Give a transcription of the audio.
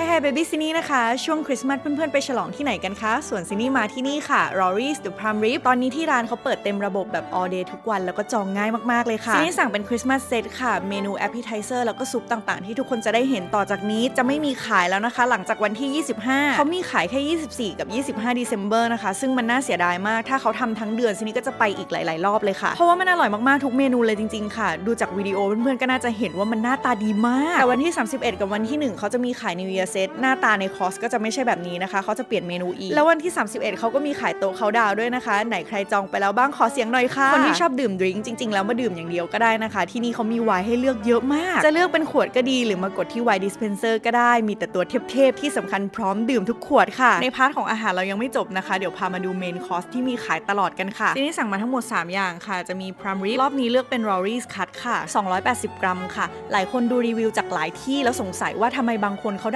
hey hey baby ซินี่นะคะ ช่วงคริสต์มาสเพื่อนๆ ไปฉลองที่ไหนกันคะ ส่วนซินี่มาที่นี่ค่ะ Rory's The Prime Rib ตอนนี้ที่ร้านเขาเปิดเต็มระบบแบบ all day ทุกวันแล้วก็จองง่ายมากๆเลยค่ะ ซินี่สั่งเป็นคริสต์มาสเซตค่ะ เมนู appetizer แล้วก็ซุปต่างๆ ที่ทุกคนจะได้เห็นต่อจากนี้จะไม่มีขายแล้วนะคะ หลังจากวันที่ 25 เขามีขายแค่ 24 กับ 25 December นะคะ ซึ่งมันน่าเสียดายมาก ถ้าเขาทำทั้งเดือนซินี่ก็จะไปอีกหลาย ๆ รอบเลยค่ะ เพราะว่ามันอร่อยมากๆทุกเมนูเลยจริง ๆ ค่ะ ดูจากวิดีโอเพื่อนๆก็น่าจะเห็นว่ามันหน้าตาดีมากแต่วันที่ 31 กับวันที่ 1 เขาจะมีขาย New Year Set หน้าตาในคอร์สก็จะไม่ใช่แบบนี้นะคะ เขาจะเปลี่ยนเมนูอีก แล้ววันที่ 31 เขาก็มีขายโต๊ะเขาดาวน์ด้วยนะคะ ไหนใครจองไปแล้วบ้างขอเสียงหน่อยค่ะ คนที่ชอบดื่มดริงก์จริง ๆ แล้วมาดื่มอย่างเดียวก็ได้นะคะ ที่นี่เขามีไวน์ให้เลือกเยอะมาก จะเลือกเป็นขวดก็ดีหรือมากดที่ไวน์ดิสเพนเซอร์ก็ได้ มีแต่ตัวเทพๆที่สำคัญพร้อมดื่มทุกขวดค่ะ ในพาร์ทของอาหารเรายังไม่จบนะคะ เดี๋ยวพามาดูเมนคอร์สที่มีขายตลอดกันค่ะที่นี่สั่งมาทั้งหมด 3 อย่างค่ะ จะมี p r i m r i b รอบนี้เลือกเป็น Rory's Cut ค่ะ 280 กรัมค่ะ หลายคนดูรีวิวจากหลายที่แล้วสงสัยว่าทำไมบางคนเขาได้